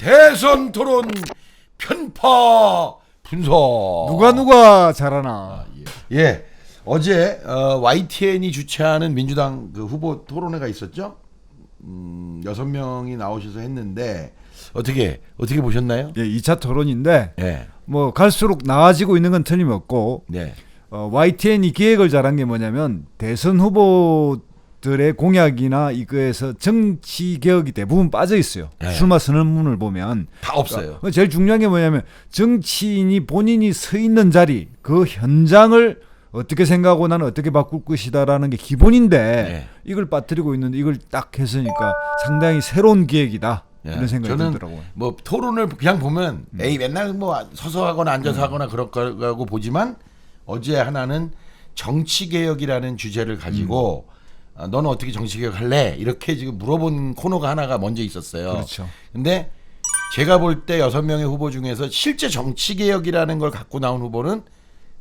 대선 토론 편파 분석. 누가 누가 잘하나. 예. 어제 어, YTN이 주최하는 민주당 그 후보 토론회가 있었죠. 음, 여섯 명이 나오셔서 했는데 어떻게 어떻게 보셨나요? 예, 2차 토론인데 예. 뭐 갈수록 나아지고 있는 건 틀림없고 네. 어, YTN이 기획을 잘한 게 뭐냐면 대선 후보 들의 공약이나 이거에서 정치 개혁이 대부분 빠져 있어요. 네. 출마 선언문을 보면 다 없어요. 어, 제일 중요한 게 뭐냐면 정치인이 본인이 서 있는 자리 그 현장을 어떻게 생각하고 나는 어떻게 바꿀 것이다라는 게 기본인데 네. 이걸 빠뜨리고 있는데 이걸 딱 했으니까 상당히 새로운 기획이다 예. 이런 생각이 저는 들더라고요. 뭐 토론을 그냥 보면 에이 맨날 뭐 서서 하거나 앉아서 하거나 그럴 거라고 보지만 어제 하나는 정치 개혁이라는 주제를 가지고 아, 너는 어떻게 정치 개혁할래? 이렇게 지금 물어본 코너가 하나가 먼저 있었어요. 그렇죠. 근데 제가 볼 때 여섯 명의 후보 중에서 실제 정치 개혁이라는 걸 갖고 나온 후보는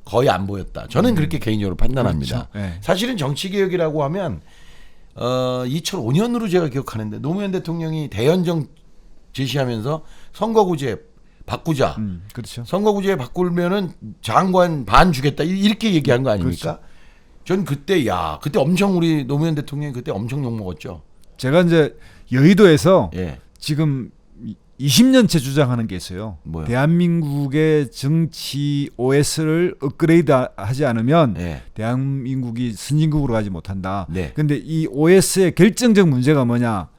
거의 안 보였다. 저는 그렇게 개인적으로 판단합니다. 그렇죠. 네. 사실은 정치 개혁이라고 하면 어 2005년으로 제가 기억하는데 노무현 대통령이 대연정 제시하면서 선거구제 바꾸자. 음, 그렇죠. 선거구제 바꾸면은 장관 반 주겠다 이- 이렇게 얘기한 거 아닙니까? 전 그때 야 그때 엄청 우리 노무현 대통령이 그때 엄청 욕 먹었죠. 제가 이제 여의도에서 예. 지금 20년째 주장하는 게 있어요. 뭐요? 대한민국의 정치 OS를 업그레이드 하지 않으면 예. 대한민국이 선진국으로 가지 못한다. 네. 근데 이 OS의 결정적 문제가 뭐냐?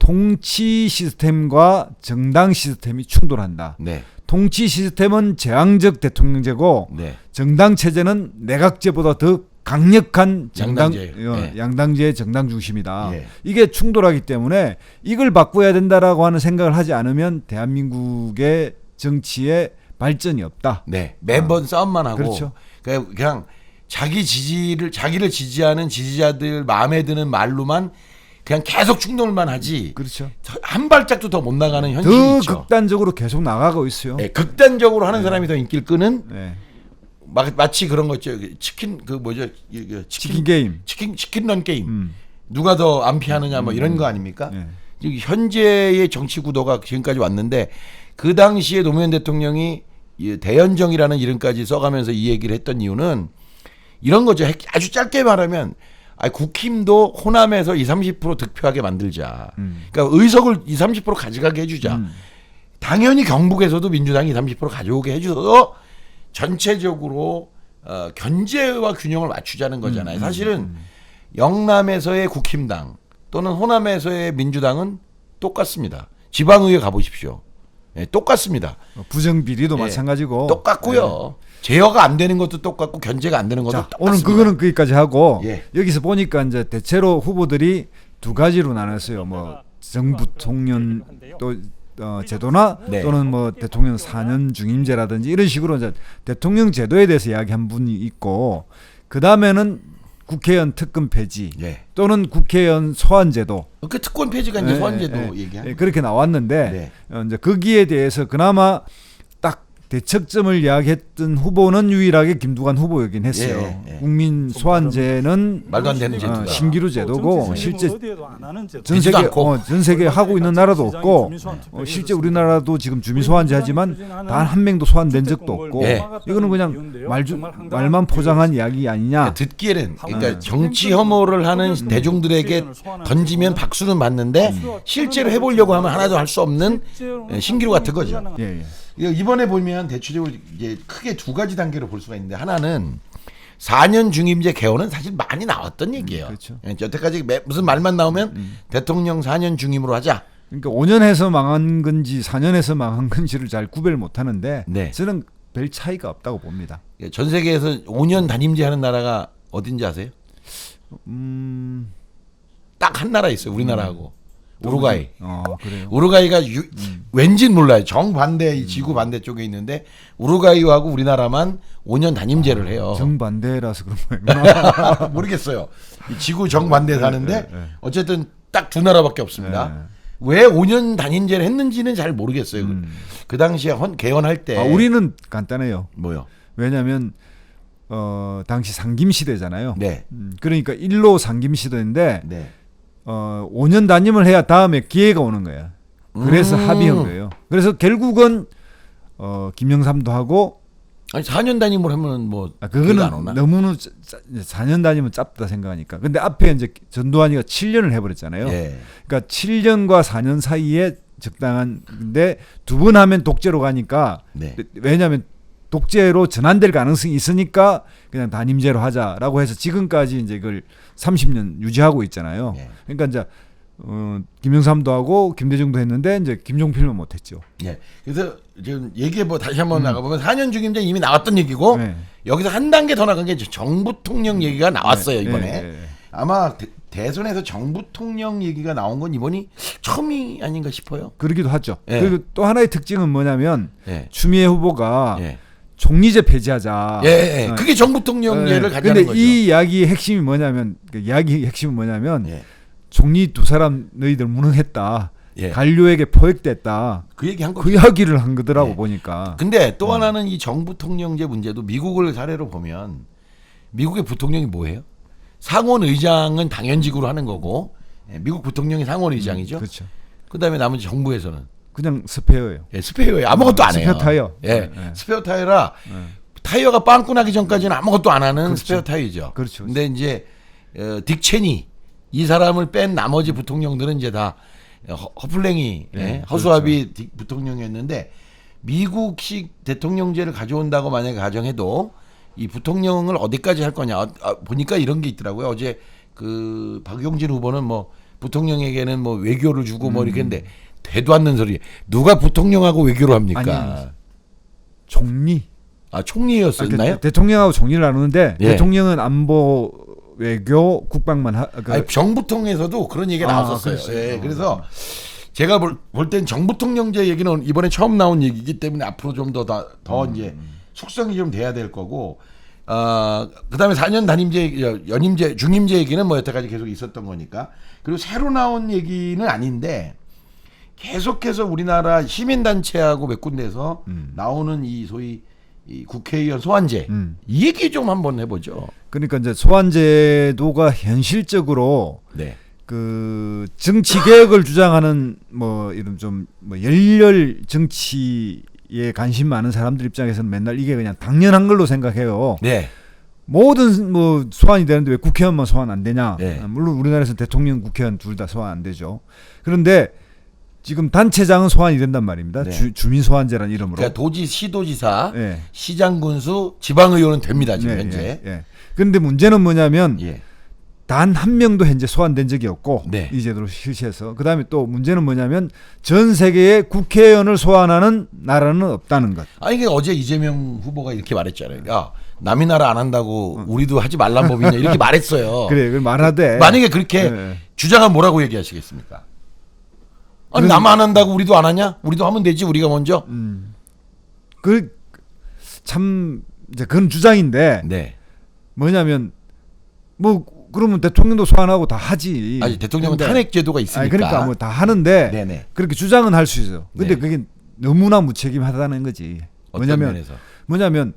통치 시스템과 정당 시스템이 충돌한다. 네. 통치 시스템은 제왕적 대통령제고 네. 정당 체제는 내각제보다 더 강력한 정당 양당제. 어, 예. 양당제의 정당 중심이다. 예. 이게 충돌하기 때문에 이걸 바꿔야 된다라고 하는 생각을 하지 않으면 대한민국의 정치에 발전이 없다. 네. 매번 싸움만 하고 그렇죠. 그냥, 그냥 자기 지지를 자기를 지지하는 지지자들 마음에 드는 말로만 그냥 계속 충돌만 하지 그렇죠. 한 발짝도 더 못 나가는 현실이 더 있죠. 극단적으로 계속 나가고 있어요. 네, 극단적으로 하는 사람이 더 인기를 끄는 네. 마, 마치 그런 거 있죠. 치킨 그 뭐죠? 이- 그 치킨 치킨 게임. 치킨 치킨 런 게임. 음. 누가 더 안 피하느냐 뭐 이런 거 아닙니까? 네. 지금 현재의 정치 구도가 지금까지 왔는데 그 당시에 노무현 대통령이 이 대연정이라는 이름까지 써가면서 이 얘기를 했던 이유는 이런 거죠. 핵- 아주 짧게 말하면 아 국힘도 호남에서 20, 30% 득표하게 만들자. 음. 그러니까 의석을 20, 30% 가져가게 해주자. 음. 당연히 경북에서도 민주당이 20, 30% 가져오게 해줘서 전체적으로 어, 견제와 균형을 맞추자는 거잖아요. 음, 사실은 영남에서의 국힘당 또는 호남에서의 민주당은 똑같습니다. 지방의회 가보십시오. 예, 똑같습니다. 어, 부정 비리도 예. 마찬가지고. 똑같고요. 제어가 안 되는 것도 똑같고 견제가 안 되는 것도 자, 똑같습니다. 오늘 그거는 거기까지 하고 예. 여기서 보니까 이제 대체로 후보들이 두 가지로 나눴어요. 뭐 정부 통년 또 어, 제도나 네. 또는 뭐 대통령 4년 중임제라든지 이런 식으로 이제 대통령 제도에 대해서 이야기한 분이 있고 그 다음에는 국회의원 특권 폐지 예. 또는 국회의원 소환 제도 그 특권 폐지가 이제 예, 소환제도 예, 얘기한 예, 그렇게 나왔는데 네. 어, 이제 거기에 대해서 그나마 딱 대척점을 이야기했던 후보는 유일하게 김두관 후보이긴 했어요. 예, 예. 국민 소환제는 말도 안 되는 어, 제도다. 신기루 제도고 실제. 전 되지도 세계 않고. 어, 전 세계 하고 있는 나라도 없고 어, 실제. 우리나라도 지금 주민 소환제 하지만 단 한 명도 소환된 적도 없고 예. 이거는 그냥 말, 말만 포장한 이야기 아니냐. 그러니까 듣기에는 그러니까 네. 정치 혐오를 하는 대중들에게 던지면 박수는 맞는데 실제로 해보려고 하면 하나도 할 수 없는 예, 신기루 같은 거죠. 예, 예. 이번에 보면 대체적으로 이제 크게 두 가지 단계로 볼 수가 있는데 하나는 4년 중임제 개헌은 사실 많이 나왔던 얘기예요. 그렇죠. 예, 여태까지 매- 무슨 말만 나오면 대통령 4년 중임으로 하자. 그러니까 5년 해서 망한 건지 4년 해서 망한 건지를 잘 구별 못 하는데 네. 저는 별 차이가 없다고 봅니다. 예, 전 세계에서 5년 단임제 하는 나라가 어딘지 아세요? 음, 딱 한 나라 있어요. 우리나라하고 우루과이. 어, 그래요. 우루과이가 유, 왠진 몰라요. 정반대 이 지구 반대 쪽에 있는데 우루과이하고 우리나라만 5년 단임제를 해요. 정반대라서 그런 거예요. 모르겠어요. 이 지구 정반대 사는데 네, 네. 어쨌든 딱 두 나라밖에 없습니다. 네. 왜 5년 단임제를 했는지는 잘 모르겠어요. 그- 음. 그 당시에 헌, 개헌할 때 아, 우리는 간단해요. 뭐요? 왜냐하면 어, 당시 상김 시대잖아요. 네. 음, 그러니까 일로 상김 시대인데 네. 어, 5년 단임을 해야 다음에 기회가 오는 거야. 그래서 음. 합의한 거예요. 그래서 결국은 어 김영삼도 하고 아니 4년 단임을 하면 뭐 아, 안 그거는? 너무는 짜- 짜- 4년 다니면 짧다 생각하니까. 근데 앞에 이제 전두환이가 7년을 해버렸잖아요. 예. 그러니까 7년과 4년 사이에 적당한 근데 두 번 하면 독재로 가니까 네. 왜냐하면 독재로 전환될 가능성이 있으니까 그냥 단임제로 하자라고 해서 지금까지 이제 이걸 30년 유지하고 있잖아요. 예. 그러니까 이제 어, 김영삼도 하고 김대중도 했는데 이제 김종필은 못했죠. 예. 그래서 지금 얘기해 보 다시 한번 나가보면 4년 중임제 이미 나왔던 얘기고 음. 네. 여기서 한 단계 더 나간 게 정부 통령 얘기가 나왔어요 네, 이번에. 네, 네. 아마 대, 선에서 정부 통령 얘기가 나온 건 이번이 처음이 아닌가 싶어요. 그러기도 하죠. 예. 그리고 또 하나의 특징은 뭐냐면 예. 추미애 후보가 예. 총리제 폐지하자. 예, 예. 어, 그게 정부 통령제를 예. 가자는 근데 거죠. 이 이야기의 핵심이 뭐냐면 그 이야기의 핵심은 뭐냐면 예. 총리 두 사람 너희들 무능했다. 예. 관료에게 포획됐다. 그 얘기 한 거. 그 이야기를 한 거더라고 네. 보니까. 근데 또 하나는 이 정부 통령제 문제도 미국을 사례로 보면 미국의 부통령이 뭐예요? 상원 의장은 당연직으로 하는 거고 예, 미국 부통령이 상원 의장이죠. 그렇죠. 그다음에 나머지 정부에서는 그냥 스페어예요. 예, 스페어예요. 아무것도 안 해요. 스페어 타이어. 예, 네, 네. 스페어 타이어라 네. 타이어가 빵꾸 나기 전까지는 아무것도 안 하는 그렇죠. 스페어 타이어죠. 그렇죠. 근데 이제 어, 딕 체니 이 사람을 뺀 나머지 부통령들은 이제 다 허- 허플랭이 예, 네, 허수아비 딕 부통령이었는데 미국식 대통령제를 가져온다고 만약에 가정해도 이 부통령을 어디까지 할 거냐 어, 아, 보니까 이런 게 있더라고요. 어제 그 박용진 후보는 뭐 부통령에게는 뭐 외교를 주고 뭐 이렇게 했는데 되도 않는 소리. 누가 부통령하고 외교를 합니까? 아니, 아니. 총리. 아 아, 총리였었나요? 그 대통령하고 총리를 나누는데 예. 대통령은 안보, 외교, 국방만 하. 그, 아니, 정부통에서도 그런 얘기가 아, 나왔었어요. 그랬어요. 예, 어. 그래서 제가 볼, 볼땐 정부통령제 얘기는 이번에 처음 나온 얘기이기 때문에 앞으로 좀 더더 더 음. 이제 숙성이 좀 돼야 될 거고 어, 그 다음에 4년 단임제 여- 연임제 중임제 얘기는 뭐 여태까지 계속 있었던 거니까 그리고 새로 나온 얘기는 아닌데 계속해서 우리나라 시민단체하고 몇 군데서 나오는 이 소위 이 국회의원 소환제 음. 이 얘기 좀 한번 해보죠. 그러니까 이제 소환제도가 현실적으로 네. 그 정치 개혁을 주장하는 뭐 이런 좀뭐 열렬 정치에 관심 많은 사람들 입장에서는 맨날 이게 그냥 당연한 걸로 생각해요. 네. 모든 뭐 소환이 되는데 왜 국회의원만 소환 안 되냐? 네. 아, 물론 우리나라에서는 대통령, 국회의원 둘 다 소환 안 되죠. 그런데 지금 단체장은 소환이 된단 말입니다. 네. 주, 주민 소환제라는 이름으로. 그러니까 도지 시도지사, 예. 시장 군수, 지방 의원은 됩니다 지금 네, 현재. 예, 예. 그런데 문제는 뭐냐면 예. 단 한 명도 현재 소환된 적이 없고 네. 이 제도를 실시해서 그다음에 또 문제는 뭐냐면 전 세계에 국회의원을 소환하는 나라는 없다는 것. 아니 이게 어제 이재명 후보가 이렇게 말했잖아요. 야 남이 나라 안 한다고 우리도 하지 말란 법이냐 이렇게 말했어요. 그래, 말하되 만약에 그렇게 네. 주장하면 뭐라고 얘기하시겠습니까? 아니 그래서- 남안 한다고 우리도 안 하냐? 우리도 하면 되지 우리가 먼저. 음. 그참 이제 그런 주장인데 네. 뭐냐면 뭐 그러면 대통령도 소환하고 다 하지. 아니 대통령은 근데- 탄핵 제도가 있으니까. 아니, 그러니까 뭐 다 하는데 네네. 그렇게 주장은 할 수 있어요. 근데 네. 그게 너무나 무책임하다는 거지. 어떤 뭐냐면 면에서. 뭐냐면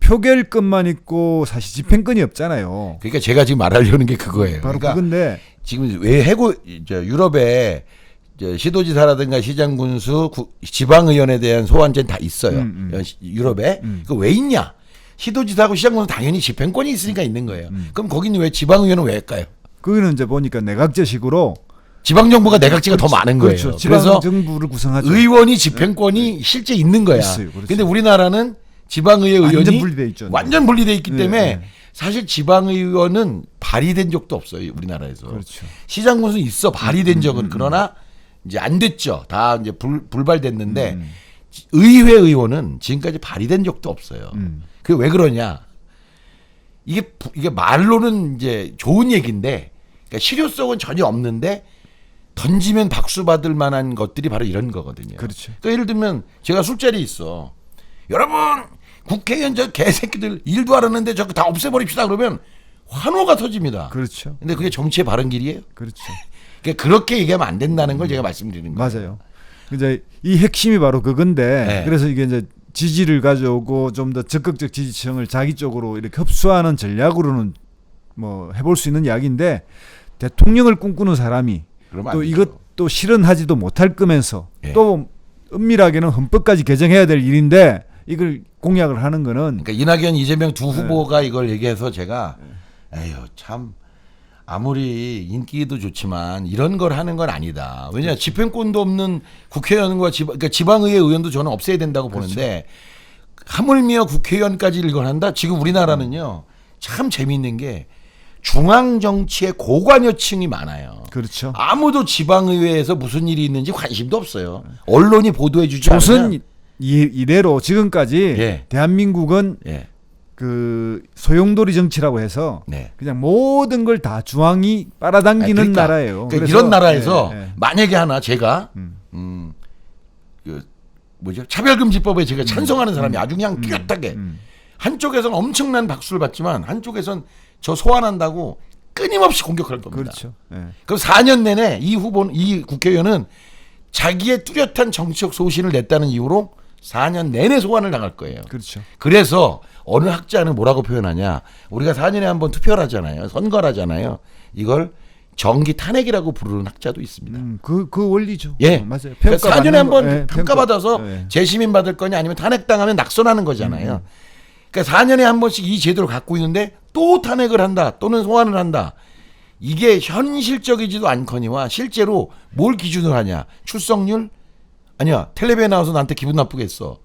표결권만 있고 사실 집행권이 없잖아요. 그러니까 제가 지금 말하려는 게 그거예요. 바로 그러니까 그건데 지금 왜 해고 저 유럽에 저 시도지사라든가 시장 군수 구- 지방의원에 대한 소환제는 다 있어요. 음, 음. 여- 유럽에 음. 그왜 있냐? 시도지사하고 시장 군수 당연히 집행권이 있으니까 있는 거예요. 음. 그럼 거기는 왜 지방의원은 왜 할까요? 거기는 이제 보니까 내각제식으로 지방 정부가 내각제가 더 많은 거예요. 그렇죠. 그래서 정부를 구성하죠. 의원이 집행권이 실제 있는 거야. 있어요. 그렇죠. 근데 우리나라는 지방의회 의원이 완전 분리돼 있죠. 완전 분리돼 있기 네, 때문에 네. 사실 지방의원은 발의된 적도 없어요. 우리나라에서. 그렇죠. 시장 군수 있어 음, 발의된 적은 그러나 이제 안 됐죠. 다 이제 불, 불발됐는데 음. 의회 의원은 지금까지 발의된 적도 없어요. 음. 그게 왜 그러냐? 이게 부- 이게 말로는 이제 좋은 얘기인데 그러니까 실효성은 전혀 없는데 던지면 박수 받을 만한 것들이 바로 이런 거거든요. 그렇죠. 그러니까 예를 들면 제가 술자리 있어. 여러분 국회의원 저 개새끼들 일도 안 하는데 저거 다 없애버립시다 그러면 환호가 터집니다. 그렇죠. 근데 그게 정치의 바른 길이에요? 그렇죠. 그러니까 그렇게 얘기하면 안 된다는 걸 제가 말씀드리는 거예요. 맞아요. 이제 이 핵심이 바로 그건데 네. 그래서 이게 이제 지지를 가져오고 좀 더 적극적 지지층을 자기 쪽으로 이렇게 흡수하는 전략으로는 뭐 해볼 수 있는 이야기인데 대통령을 꿈꾸는 사람이 그러면 또 되죠. 이것도 실현하지도 못할 거면서 예. 또 은밀하게는 헌법까지 개정해야 될 일인데 이걸 공약을 하는 거는 그러니까 이낙연 이재명 두 네. 후보가 이걸 얘기해서 제가 에휴 참 아무리 인기도 좋지만 이런 걸 하는 건 아니다. 왜냐 그렇죠. 집행권도 없는 국회의원과 지방 그러니까 지방의회 의원도 저는 없애야 된다고 보는데 그렇죠. 하물며 국회의원까지 이걸 한다. 지금 우리나라는요 참 재미있는 게 중앙 정치에 고관여층이 많아요. 그렇죠. 아무도 지방의회에서 무슨 일이 있는지 관심도 없어요. 언론이 보도해주지 조선 않으면 이, 이래로 지금까지 예. 대한민국은 예, 그 소용돌이 정치라고 해서 네. 그냥 모든 걸 다 중앙이 빨아당기는 아니, 그러니까, 나라예요. 그러니까 이런 나라에서 예, 예. 만약에 하나 제가 음. 음, 그 뭐죠 차별금지법에 제가 찬성하는 사람이 아주 그냥 뚜렷하게 음. 한쪽에서는 엄청난 박수를 받지만 한쪽에선 저 소환한다고 끊임없이 공격할 겁니다. 그렇죠. 예. 그럼 4년 내내 이 후보는 이 국회의원은 자기의 뚜렷한 정치적 소신을 냈다는 이유로 4년 내내 소환을 당할 거예요. 그렇죠. 그래서 어느 학자는 뭐라고 표현하냐? 우리가 4년에 한 번 투표를 하잖아요. 선거를 하잖아요. 이걸 정기 탄핵이라고 부르는 학자도 있습니다. 음, 그, 그 원리죠. 예. 어, 맞아요. 그래서 4년에 평가받는 한번 거, 예, 평가받아서 평가- 예. 재시민 받을 거냐 아니면 탄핵당하면 낙선하는 거잖아요. 그러니까 4년에 한 번씩 이 제도를 갖고 있는데 또 탄핵을 한다 또는 소환을 한다. 이게 현실적이지도 않거니와 실제로 뭘 기준으로 하냐? 출석률? 아니야. 텔레비에 나와서 나한테 기분 나쁘게 했어.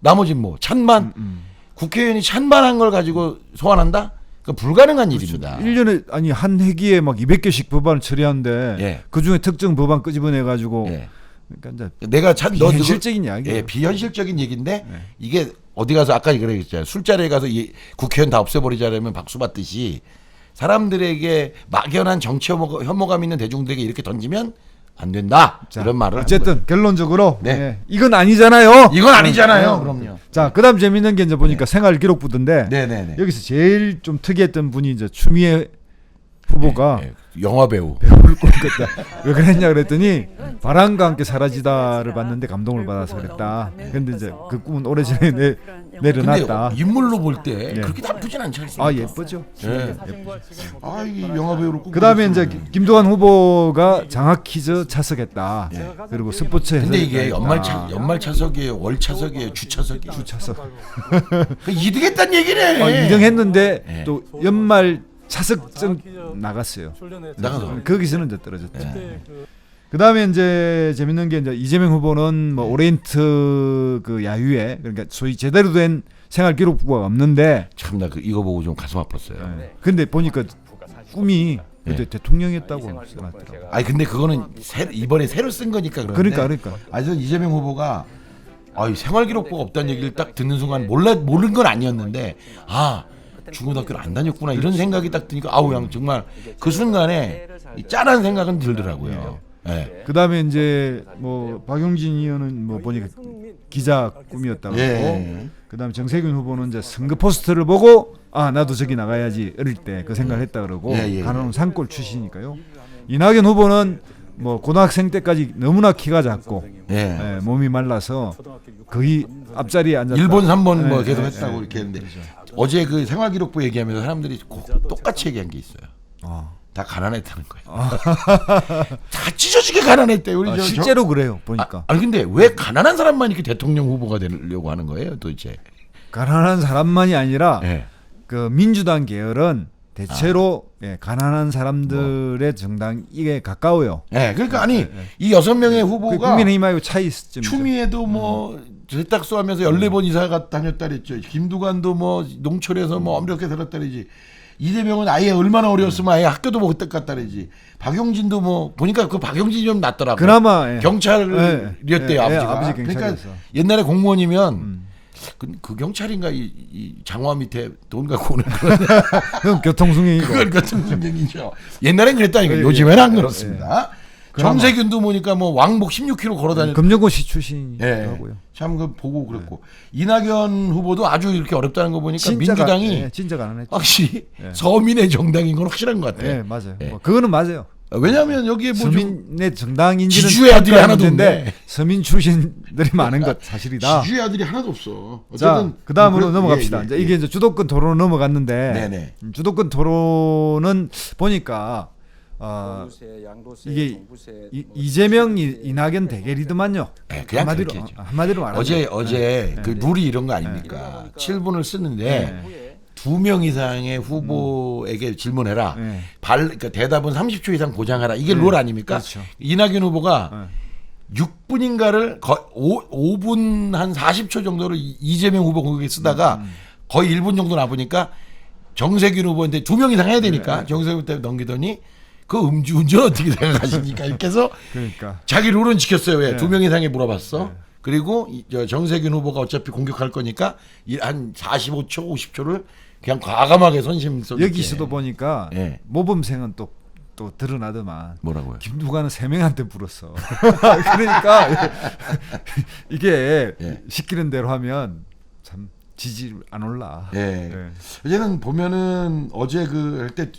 나머지 뭐 찬반? 음. 국회의원이 찬반한 걸 가지고 소환한다? 그 불가능한 일입니다. 1년에 아니 한 회기에 막 200개씩 법안을 처리하는데 예. 그 중에 특정 법안 끄집어내 가지고 예. 그러니까 이제 내가 참 너, 비현실적인 이야기예요. 예, 비현실적인 얘기인데 이게 어디 가서 아까 그랬잖아요. 술자리에 가서 이 국회의원 다 없애버리자면 박수 받듯이 사람들에게 막연한 정치 혐오, 혐오감 있는 대중들에게 이렇게 던지면 안 된다. 자, 이런 말을 어쨌든 결론적으로 네. 예, 이건 아니잖아요. 이건 아니잖아요. 네. 그럼요. 자, 그다음 재밌는 게 이제 보니까 생활 기록부던데 네네네. 여기서 제일 좀 특이했던 분이 이제 추미애 후보가 예, 영화 배우. 배우를 꿈꿨다. 왜 그랬냐 그랬더니 바람과 함께 사라지다를 봤는데 감동을 받아서 그랬다. 근데 이제 그 꿈은 오래 전에 내, 근데 내려놨다. 인물로 볼 때 예. 그렇게 나쁘진 않지 않습니까? 아 예쁘죠. 예. 아, 이 영화 배우로 꼭. 그다음에 이제 김도환 후보가 장학 퀴즈 차석했다. 그리고 스포츠 근데. 이게 연말 차 연말 차석이에요, 월 차석이에요, 주 차석이에요. 주 차석. 그 이득했단 얘기네. 어, 2등 했는데 예. 또 연말 차석증 나갔어요. 나가서. 거기서는 이제 떨어졌죠. 예. 그다음에 이제 재밌는 게 이제 이재명 후보는 뭐 오리엔트 그 야유에 그러니까 소위 제대로 된 생활 기록부가 없는데 참 나 그 이거 보고 좀 가슴 아팠어요. 예. 근데 보니까 꿈이 그때 예. 대통령이었다고 써놨더라고. 아니 근데 그거는 새, 이번에 새로 쓴 거니까 그런데. 그러니까 그러니까 아니 저 이재명 후보가 아이 생활기록부가 없다는 얘기를 딱 듣는 순간 몰라 모르는 건 아니었는데 아 중고등학교를 안 다녔구나 이런 생각이 딱 드니까 아우 양 정말 그 순간에 이 짠한 생각은 들더라고요. 예. 그다음에 이제 뭐 박용진 의원은 뭐 보니까 기자 꿈이었다고 예. 하고 그다음에 정세균 후보는 이제 선거 포스터를 보고 아 나도 저기 나가야지 어릴 때 그 생각을 했다 그러고 예, 예, 가나는 산골 출신이니까요. 이낙연 후보는 뭐 고등학생 때까지 너무나 키가 작고 예. 예, 몸이 말라서 거의 앞자리에 앉았다. 일본 3번 뭐 예, 계속 예, 했다고 예. 이렇게 했는데 어제 그 생활기록부 얘기하면서 사람들이 꼭 똑같이 얘기한 게 있어요. 아. 다 가난했다는 거예요. 다 찢어지게 가난했대. 우리 아, 저- 저- 실제로 그래요 보니까 아, 아니 근데 왜 가난한 사람만 이렇게 대통령 후보가 되려고 하는 거예요, 도대체? 가난한 사람만이 아니라 예. 그 민주당 계열은 대체로 예, 가난한 사람들의 정당에 가까워요. 예, 그러니까 아니 이 여섯 명의 그 후보가 국민의힘하고 차이점. 추미애도 뭐 세탁소 하면서 14번 이사 가 다녔다 그랬죠. 김두관도 뭐 농촌에서 뭐 엄격하게 살았다 그러지. 이재명은 아예 얼마나 어려웠으면 아예 학교도 못 갔다 그러지. 박용진도 뭐 보니까 그 박용진이 좀 낫더라고요. 그나마 예. 경찰이었대요 예, 예, 아버지가. 아버지 그러니까 경찰이어서. 옛날에 공무원이면 음. 그, 그 경찰인가 이, 이 장화 밑에 돈 갖고 오는 그런 그럼 교통승행이고. 그걸 같은 성경이죠. 옛날엔 그랬다니까 예, 요즘에는 예, 안 예, 그렇습니다. 그나마. 정세균도 보니까 뭐 왕복 16km 걸어 다녔. 금정고시 예, 출신이더라고요. 참 그 보고 그랬고 이낙연 후보도 아주 이렇게 어렵다는 거 보니까 민주당이 예, 진짜 가난했죠. 확실히 예. 서민의 정당인 건 확실한 것 같아. 예, 맞아요. 뭐 그거는 맞아요. 왜냐하면 여기에 뭐 좀- 서민의 정당인지는 지주의 아들이 평가할 하나도 문제인데 없네. 서민 출신들이 많은 것 사실이다. 지주의 아들이 하나도 없어. 자, 어쨌든 그 다음으로 뭐 그런- 넘어갑시다. 예, 이제 예, 이게 이제 주도권 토론 넘어갔는데 네네. 음, 주도권 토론은 보니까 어, 이게 종부세, 이, 뭐 이재명 이- 세제, 이낙연 대결이더만요. 네, 그냥 한마디로 그렇게. 어, 한마디로 말하면 어제 어제 그 룰이 이런 거 아닙니까? 보니까 7분을 쓰는데 네. 후에 두명 이상의 후보에게 질문해라. 네. 발 그러니까 대답은 30초 이상 보장하라. 이게 네. 룰 아닙니까? 그렇죠. 이낙연 후보가 네. 6분인가를 거 5, 5분 한 40초 정도를 이- 이재명 후보 공격에 쓰다가 음, 거의 1분 정도 남으니까 정세균 후보인데 두명 이상 해야 네, 되니까 정세균 때 넘기더니 그 음주운전 어떻게 생각하십니까? 이렇게 해서 그러니까 자기 룰은 지켰어요. 왜? 네. 두명 이상에 물어봤어. 네. 그리고 이- 저 정세균 후보가 어차피 공격할 거니까 이- 한 45초, 50초를 그냥 과감하게 선심 쏘 여기서도 보니까 예. 모범생은 또 또 드러나더만 뭐라고요? 김두관은 세 명한테 물었어. 그러니까 이게 예. 시키는 대로 하면 참 지지 안 올라. 예. 예. 어제는 보면은 어제 그 할 때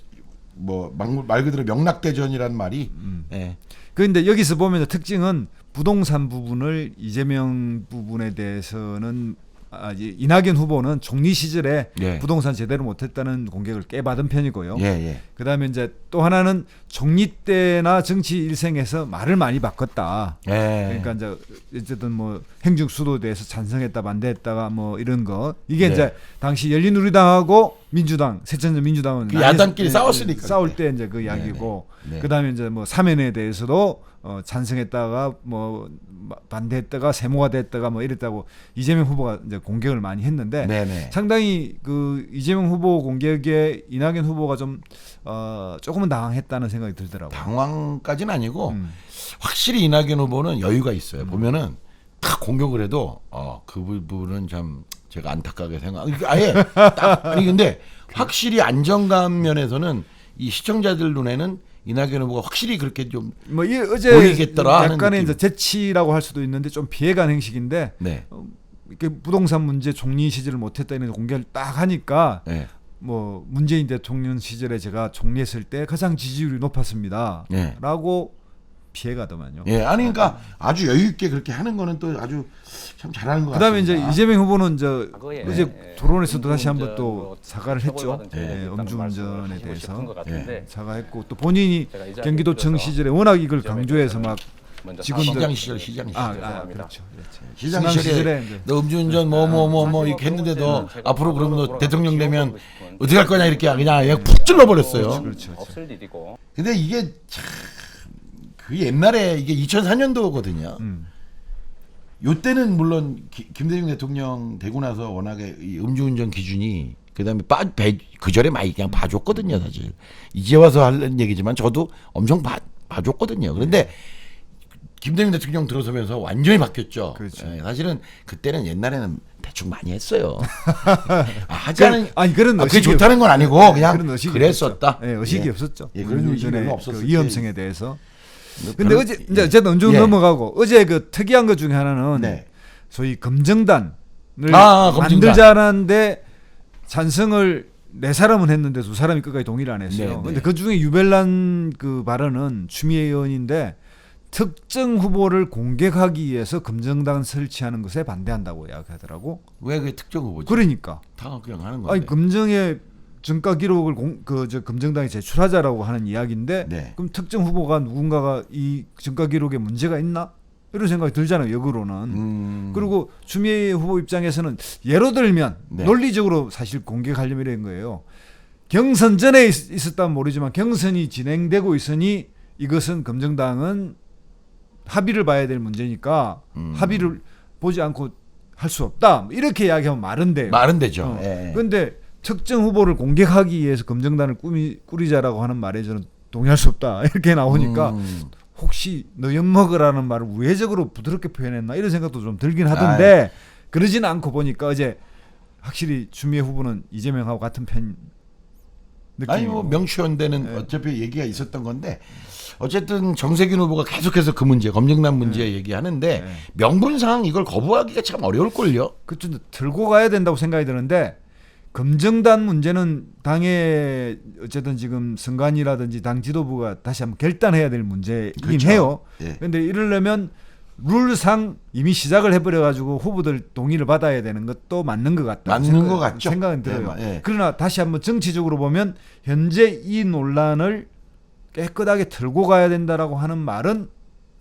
뭐말 그대로 명락대전이란 말이 음. 예. 그런데 여기서 보면 특징은 부동산 부분을 이재명 부분에 대해서는 아, 이- 이낙연 후보는 총리 시절에 예. 부동산 제대로 못했다는 공격을 꽤 받은 편이고요. 예, 예. 그다음에 이제 또 하나는 총리 때나 정치 일생에서 말을 많이 바꿨다. 예. 그러니까 이제 어쨌든 뭐 행정 수도에 대해서 찬성했다 반대했다가 뭐 이런 거 이게 네. 이제 당시 열린우리당하고 민주당 새천년 민주당은 그 야당끼리 싸웠으니까 싸울. 때 이제 그 이야기고 네. 그다음에 이제 뭐 사면에 대해서도 어 찬성했다가 뭐 마- 반대했다가 세모가 됐다가 뭐 이랬다고 이재명 후보가 이제 공격을 많이 했는데 네, 네. 상당히 그 이재명 후보 공격에 이낙연 후보가 좀 어 조금은 당황했다는 생각이 들더라고요. 당황까지는 아니고 음. 확실히 이낙연 후보는 여유가 있어요. 보면은 탁 공격을 해도 어, 그 부분은 참 제가 안타깝게 생각. 아예 딱 아니 근데 확실히 안정감 면에서는 이 시청자들 눈에는 이낙연 후보가 확실히 그렇게 좀뭐이 어제 보이겠더라 약간의. 이제 재치라고 할 수도 있는데 좀 피해간 행식인데 네. 어, 이렇게 부동산 문제 총리 시절을 못했다 이런 공개를 딱 하니까 네. 뭐 문재인 대통령 시절에 제가 총리했을 때 가장 지지율이 높았습니다. 네. 라고 피해가더만요. 예, 아니 그러니까 아주 여유 있게 그렇게 하는 거는 또 아주 참 잘하는 것 그다음에 이제 같습니다. 이재명 후보는 저 과거에 어제 토론에서도 다시 한번 또뭐 사과를 했죠. 예, 음주운전에 대해서 같은데 사과했고 또 본인이 제가 이 자리에 경기도청 시절에 워낙 이걸 이재명 강조해서 막 직원들- 시장 시절 시장 시절 아, 아. 그렇죠. 그렇죠. 시장 시절에 시절에 이제 너 음주운전 뭐 뭐 뭐 뭐 이렇게 했는데 너 앞으로 그럼 너 대통령 되면 어떻게 할 거냐 이렇게 그냥 그냥 푹 찔러 버렸어요. 그렇죠, 그렇죠. 없을 일이고 근데 이게 참 그 옛날에 이게 2004년도거든요. 음. 요때는 물론 기- 김대중 대통령 되고 나서 워낙에 이 음주운전 기준이 그다음에 빠, 배, 그 전에 많이 그냥 봐줬거든요 사실 이제 와서 하는 얘기지만 저도 엄청 봐, 봐줬거든요 그런데 김대중 대통령 들어서면서 완전히 바뀌었죠 그렇죠. 예, 사실은 그때는 옛날에는 대충 많이 했어요 아, 하지 않은 그런- 아니 그런 아, 그게 좋다는 건 아니고 예, 그냥 의식이 그랬었다. 예, 의식이 예. 없었죠. 예, 그런 의식이 음주운전의 별로 그 없었을 위험성에 대해서. 뭐 근데 어제 이제 예. 어쨌든 음주 예. 넘어가고 어제 그 특이한 것 중에 하나는 네. 소위 검정단을 아, 검증단. 만들자는데 찬성을 네 사람은 했는데 두 사람이 끝까지 동의를 안 네, 했어요. 네. 근데 그 중에 유벨란 그 발언은 추미애 의원인데 특정 후보를 공격하기 위해서 검정단 설치하는 것에 반대한다고 이야기하더라고. 왜 그게 특정 후보지 그러니까 다 그냥 하는 건데 아니 검증의 증가 기록을 그저 검증당에 제출하자라고 하는 이야기인데 네. 그럼 특정 후보가 누군가가 이 증가 기록에 문제가 있나 이런 생각이 들잖아요 역으로는 음. 그리고 추미애 후보 입장에서는 예로 들면 네. 논리적으로 사실 공격하려면 이런 거예요 경선 전에 있, 있었다면 모르지만 경선이 진행되고 있으니 이것은 검정당은 합의를 봐야 될 문제니까 음. 합의를 보지 않고 할 수 없다 이렇게 이야기하면 말은 돼요 말은 되죠. 어. 예. 특정 후보를 공격하기 위해서 검정단을 꾸미, 꾸리자라고 하는 말에 저는 동의할 수 없다 이렇게 나오니까 음. 혹시 너 엿먹으라는 말을 우회적으로 부드럽게 표현했나 이런 생각도 좀 들긴 하던데 그러지는 않고 보니까 어제 확실히 추미애 후보는 이재명하고 같은 편 느낌이 아니 뭐 명시현대는 네. 어차피 얘기가 있었던 건데 어쨌든 정세균 후보가 계속해서 그 문제 검증단 문제 얘기하는데 네. 명분상 이걸 거부하기가 참 어려울 걸요. 그좀 들고 가야 된다고 생각이 드는데 검증단 문제는 당의 어쨌든 지금 선관이라든지 당 지도부가 다시 한번 결단해야 될 문제이긴 그렇죠. 해요. 예. 근데 이러려면 룰상 이미 시작을 해버려 가지고 후보들 동의를 받아야 되는 것도 맞는 것 같다. 맞는 생각- 것 같죠. 생각은 네, 들어요. 마- 예. 그러나 다시 한번 정치적으로 보면 현재 이 논란을 깨끗하게 들고 가야 된다라고 하는 말은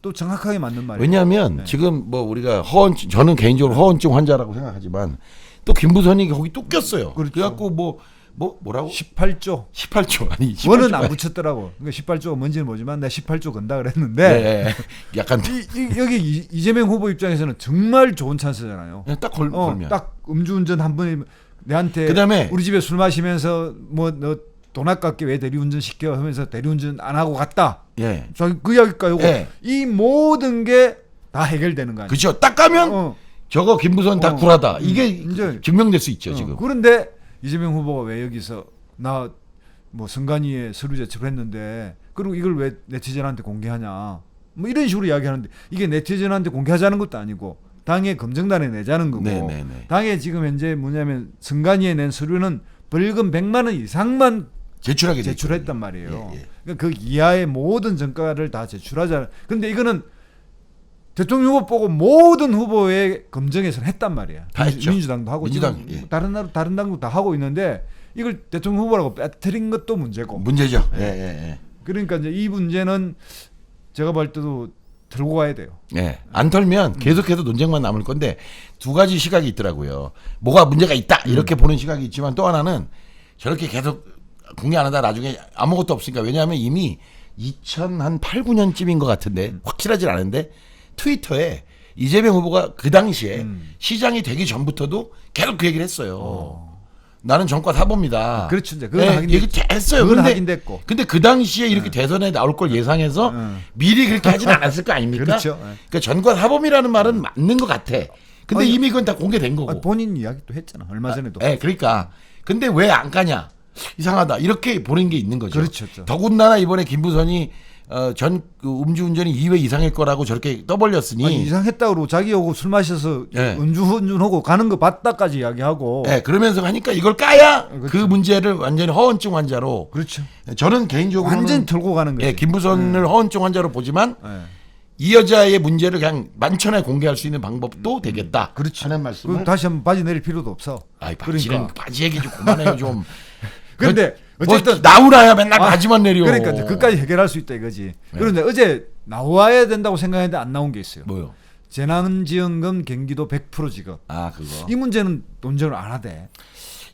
또 정확하게 맞는 말이에요. 왜냐하면 네. 지금 뭐 우리가 허언증 저는 개인적으로 허언증 환자라고 생각하지만 또 김부선이 거기 또 꼈어요. 그렇죠. 그래갖고 뭐 뭐 뭐라고 18조 18초 아니 18초 원은 안 붙였더라고. 그러니까 18조가 뭔지는 모르지만 내가 18조 건다 그랬는데 네. 약간 이, 이, 여기 이- 이재명 후보 입장에서는 정말 좋은 찬스잖아요. 그냥 딱 걸, 어, 걸면 딱 음주운전 한 번에 내한테 그다음에 우리 집에 술 마시면서 뭐 너 돈 아깝게 왜 대리운전 시켜 하면서 대리운전 안 하고 갔다. 예. 자, 그 이야기일까요? 예. 이 모든 게 다 해결되는 거 아니에요? 그죠. 딱 가면 어, 저거 김부선 다 어. 구라다. 음, 이게 이제- 증명될 수 있죠 어, 지금. 그런데 이재명 후보가 왜 여기서 나 뭐 선관위에 서류 제출을 했는데 그리고 이걸 왜 네티즌한테 공개하냐? 뭐 이런 식으로 이야기하는데 이게 네티즌한테 공개하자는 것도 아니고 당의 검증단에 내자는 거고 네네네. 당에 지금 현재 뭐냐면 선관위에 낸 서류는 벌금 100만 원 이상만 제출하게. 제출했단 말이에요. 예, 예. 그러니까 그 이하의 모든 정가를 다 제출하자. 근데 이거는 대통령 후보 보고 모든 후보의 검증에서 했단 말이야. 다 민주- 했죠. 민주당도 하고 민주당, 예. 다른 나라 다른 당도 다 하고 있는데 이걸 대통령 후보라고 빼뜨린 것도 문제고. 문제죠. 네. 예, 예, 예. 그러니까 이제 이 문제는 제가 볼 때도 들고 가야 돼요. 예. 안 털면 계속해서 논쟁만 남을 건데 두 가지 시각이 있더라고요. 뭐가 문제가 있다 이렇게 보는 시각이 있지만 또 하나는 저렇게 계속 공개 안 하다 나중에 아무것도 없으니까 왜냐하면 이미 2008, 9년쯤인 것 같은데 확실하진 않은데 트위터에 이재명 후보가 그 당시에 음. 시장이 되기 전부터도 계속 그 얘기를 했어요. 나는 전과 사보입니다. 그렇죠, 이제 그건 네, 얘기 됐- 했어요. 그건 근데, 됐고. 근데 그 당시에 이렇게 대선에 나올 걸 예상해서 음. 미리 그렇게 하진 않았을 거 아닙니까? 그렇죠. 예. 그러니까 전과 사범이라는 말은 맞는 것 같아. 근데 아니, 이미 그건 다 공개된 거고. 아, 본인 이야기도 했잖아. 얼마 전에도. 예, 그러니까. 근데 왜안 가냐? 이상하다. 이렇게 보는 게 있는 거죠. 그렇죠, 그렇죠. 더군다나 이번에 김부선이 어, 전 그 음주운전이 2회 이상일 거라고 저렇게 떠벌렸으니. 아니, 이상했다고 자기하고 술 마셔서 예. 음주운전하고 가는 거 봤다까지 이야기하고. 예, 그러면서 하니까 이걸 까야 그 그렇죠. 문제를 완전히 허언증 환자로. 그렇죠. 저는 개인적으로 완전 들고 가는 거지. 예, 김부선을 허언증 환자로 보지만 예. 이 여자의 문제를 그냥 만천에 공개할 수 있는 방법도 되겠다. 그렇죠. 하는 말씀을. 다시 한번 바지 내릴 필요도 없어. 아이 바지는 그러니까. 바지 얘기 좀 그만해요 좀. 근데 뭐 어쨌든 나오라야 맨날 아, 바지만 내려. 그러니까 이제 그까지 해결할 수 있다 이거지. 네. 그런데 어제 나와야 된다고 생각했는데 안 나온 게 있어요. 뭐요? 재난지원금 경기도 100% 지급. 아 그거. 이 문제는 논쟁을 안 하대.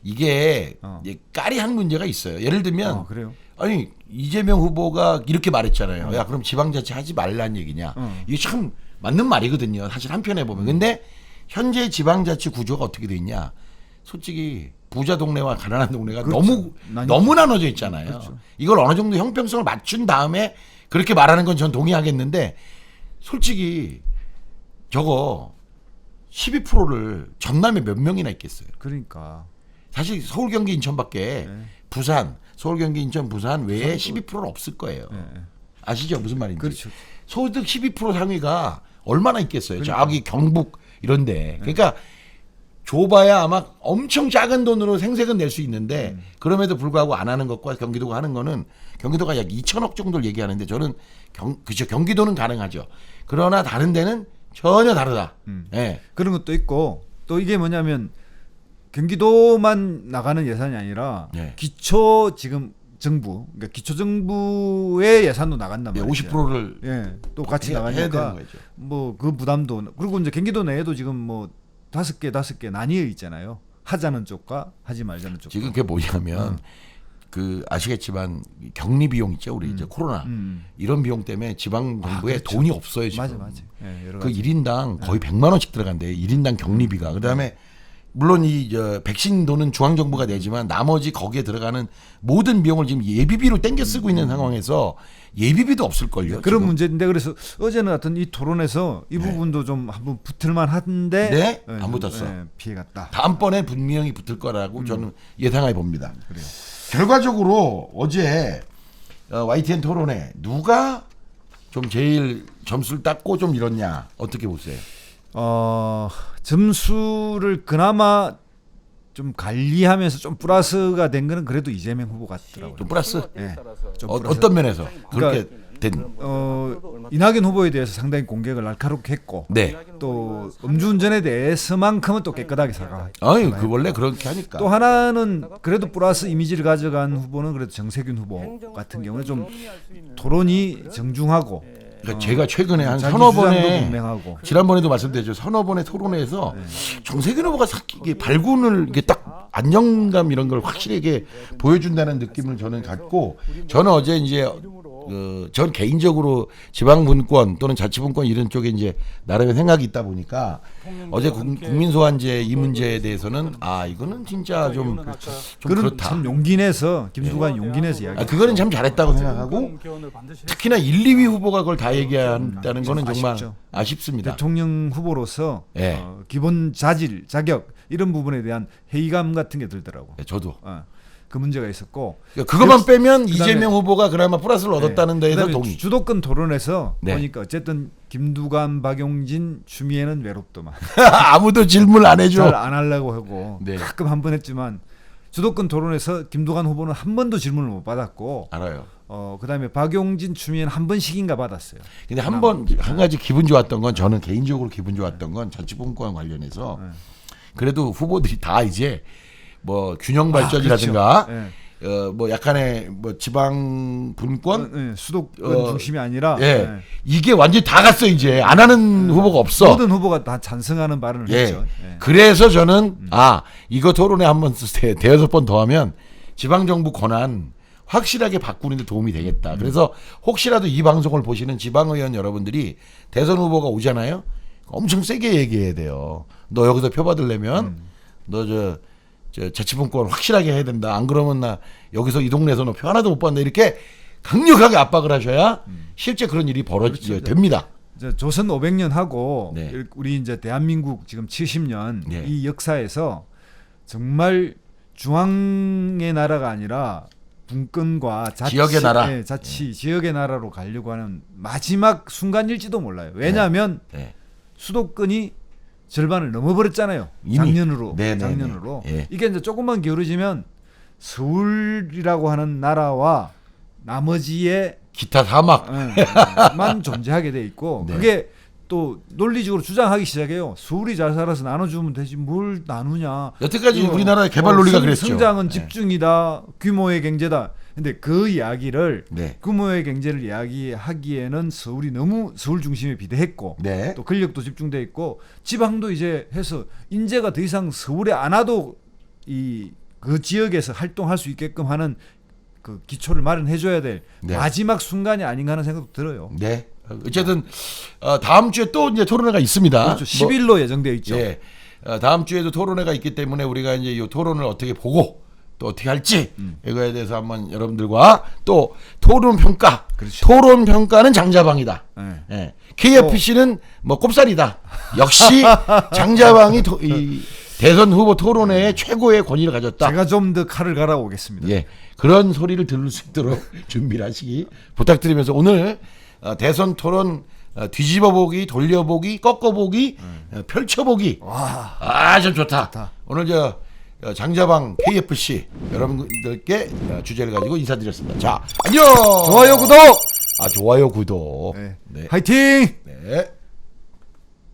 이게 어. 까리한 문제가 있어요. 예를 들면 어, 그래요. 아니 이재명 후보가 이렇게 말했잖아요. 야 그럼 지방자치 하지 말라는 얘기냐. 어. 이게 참 맞는 말이거든요. 사실 한편에 보면. 근데 현재 지방자치 구조가 어떻게 돼 있냐. 솔직히 부자 동네와 가난한 동네가 그렇죠. 너무 나뉘죠. 너무 나눠져 있잖아요. 그렇죠. 이걸 어느 정도 형평성을 맞춘 다음에 그렇게 말하는 건 전 동의하겠는데 솔직히 저거 12%를 전남에 몇 명이나 있겠어요. 그러니까. 사실 서울, 경기, 인천밖에 네. 부산, 서울, 경기, 인천, 부산 외에 12%는 없을 거예요. 예, 예. 아시죠? 무슨 말인지. 그렇죠. 소득 12% 상위가 얼마나 있겠어요? 저기 경북 이런데. 그러니까 줘봐야 아마 엄청 작은 돈으로 생색은 낼 수 있는데 음. 그럼에도 불구하고 안 하는 것과 경기도가 하는 거는 경기도가 약 2천억 정도를 얘기하는데 저는 경, 그죠 경기도는 가능하죠. 그러나 다른 데는 전혀 다르다. 음. 예. 그런 것도 있고 또 이게 뭐냐면 경기도만 나가는 예산이 아니라 네. 기초 지금 정부 그러니까 기초 정부의 예산도 나간단 예, 말이죠. 50%를 예, 또 같이 해야, 해야 되는 나가니까 거죠. 뭐 그 부담도 그리고 이제 경기도 내에도 지금 뭐 다섯 개 다섯 개 나뉘어 있잖아요. 하자는 쪽과 하지 말자는 쪽. 지금 그게 뭐냐면 그 아시겠지만 격리 비용 있죠 우리 이제 코로나 음. 이런 비용 때문에 지방 정부에 그렇죠. 돈이 없어요 지금. 맞아 맞아. 예, 여러 그 가지. 1인당 거의 100만 원씩 들어간대요. 1인당 격리비가. 그다음에 물론 이 저 백신 돈은 중앙 정부가 내지만 나머지 거기에 들어가는 모든 비용을 지금 예비비로 땡겨 쓰고 있는 상황에서 예비비도 없을 걸요. 네, 그런 문제인데 그래서 어제는 하여튼 이 토론에서 이 네. 부분도 좀 한번 붙을만 한데 네? 예, 안 좀, 붙었어. 예, 피해갔다. 다음번에 분명히 붙을 거라고 저는 예상해 봅니다. 음. 그래요. 결과적으로 어제 어, YTN 토론에 누가 좀 제일 점수를 땄고 좀 이렇냐 어떻게 보세요? 어, 점수를 그나마 좀 관리하면서 좀 플러스가 된 거는 그래도 이재명 후보 같더라고요. 좀 플러스 예. 좀 어, 플러스. 어떤 면에서 그렇게 그러니까 된. 어, 이낙연 후보에 대해서 상당히 공격을 날카롭게 했고 네. 또 음주운전에 대해서만큼은 또 깨끗하게 사과. 아유 그 원래 그렇게 하니까. 또 하나는 그래도 플러스 이미지를 가져간 후보는 그래도 정세균 후보 같은 경우는 좀 토론이 정중하고 그러니까 제가 최근에 한 자기 서너 주장도 번에 분명하고 지난번에도 말씀드렸죠. 서너 번의 토론회에서 정세균 후보가 사- 이게 발군을 이게 딱 안정감 이런 걸 확실하게 보여준다는 느낌을 저는 갖고 저는 어제 이제 그, 전 개인적으로 지방분권 또는 자치분권 이런 쪽에 이제 나름의 생각이 있다 보니까 어제 국- 국민소환제 이 문제에 대해서는 아 이거는 진짜 좀, 좀 그런 그렇다. 참 용기 내서 김두관 용기 내서 이야기. 아, 그거는 참 잘했다고 생각하고 특히나 1, 2위 후보가 그걸 다 얘기한다는 거는 정말 아쉽죠. 아쉽습니다. 대통령 후보로서 예. 어, 기본 자질, 자격 이런 부분에 대한 회의감 같은 게 들더라고. 네, 저도 어, 그 문제가 있었고 그러니까 그것만 빼면 그다음에- 이재명 후보가 그나마 플러스를 얻었다는 데에서 그다음에 동의. 주도권 토론에서 네. 보니까 어쨌든 김두관, 박용진, 추미애는 외롭더만 아무도 질문 안 해줘. 잘안 하려고 하고 네. 가끔 한 번 했지만 주도권 토론에서 김두관 후보는 한 번도 질문을 못 받았고 알아요. 어 그다음에 박용진, 추미애는 한 번씩인가 받았어요. 근데 한 번 한 가지 기분 좋았던 건 저는 개인적으로 기분 좋았던 건 자치분권 관련해서 네. 그래도 후보들이 다 이제 뭐 균형 발전이라든가 아, 그렇죠. 예. 어뭐 약간의 뭐 지방 분권 어, 예, 수도권 어, 중심이 아니라 예 예. 이게 완전히 다 갔어 이제 안 하는 후보가 없어. 모든 후보가 다 찬성하는 발언을 예. 했죠. 예. 그래서 저는 아 이거 토론회 한번 대여섯 번 더 하면 지방 정부 권한 확실하게 바꾸는데 도움이 되겠다. 음. 그래서 혹시라도 이 방송을 보시는 지방 의원 여러분들이 대선 후보가 오잖아요. 엄청 세게 얘기해야 돼요. 너 여기서 표 받으려면 음. 너저 저 자치분권 확실하게 해야 된다. 안 그러면 나 여기서 이 동네에서 너표 하나도 못 받는다. 이렇게 강력하게 압박을 하셔야 음. 실제 그런 일이 벌어지 그렇죠. 됩니다. 이제 조선 500년 하고 네. 우리 이제 대한민국 지금 70년 네. 이 역사에서 정말 중앙의 나라가 아니라 분권과 자치, 지역의 나라. 예, 자치 지역의 나라로 가려고 하는 마지막 순간일지도 몰라요. 왜냐하면 네. 수도권이 절반을 넘어버렸잖아요. 이미. 작년으로 네, 네, 작년으로 네. 예. 이게 이제 조금만 기울어지면 서울이라고 하는 나라와 나머지의 기타 사막 예, 만 존재하게 돼 있고 네. 그게 또 논리적으로 주장하기 시작해요. 서울이 잘 살아서 나눠주면 되지 뭘 나누냐. 여태까지 이거, 우리나라의 개발 어, 논리가 성- 그랬죠. 성장은 네. 집중이다. 규모의 경제다. 근데 그 이야기를 네. 규모의 경제를 이야기하기에는 서울이 너무 서울 중심에 비대했고 네. 또 권력도 집중돼 있고 지방도 이제 해서 인재가 더 이상 서울에 안 와도 이 그 지역에서 활동할 수 있게끔 하는 그 기초를 마련해 줘야 될 네. 마지막 순간이 아닌가 하는 생각도 들어요. 네. 어쨌든 어, 다음 주에 또 이제 토론회가 있습니다. 그렇죠. 10일로 예정되어 있죠. 뭐, 예. 어, 다음 주에도 토론회가 있기 때문에 우리가 이제 이 토론을 어떻게 보고 또 어떻게 할지 음. 이거에 대해서 한번 여러분들과 또 토론 평가. 그렇죠. 토론 평가는 장자방이다. 네. 예. KFC는 뭐 꼽살이다. 역시 장자방이 토- 이 대선 후보 토론회의 최고의 권위를 가졌다. 제가 좀 더 칼을 갈아오겠습니다. 예, 그런 소리를 들을 수 있도록 준비를 하시기 부탁드리면서 오늘 어, 대선 토론 어, 뒤집어보기, 돌려보기, 꺾어보기, 어, 펼쳐보기. 와, 아, 좀 좋다. 좋다. 오늘 저 어, 장자방 KFC 여러분들께 어, 주제를 가지고 인사드렸습니다. 자, 안녕. 좋아요, 구독. 아, 좋아요, 구독. 네. 네. 화이팅! 네.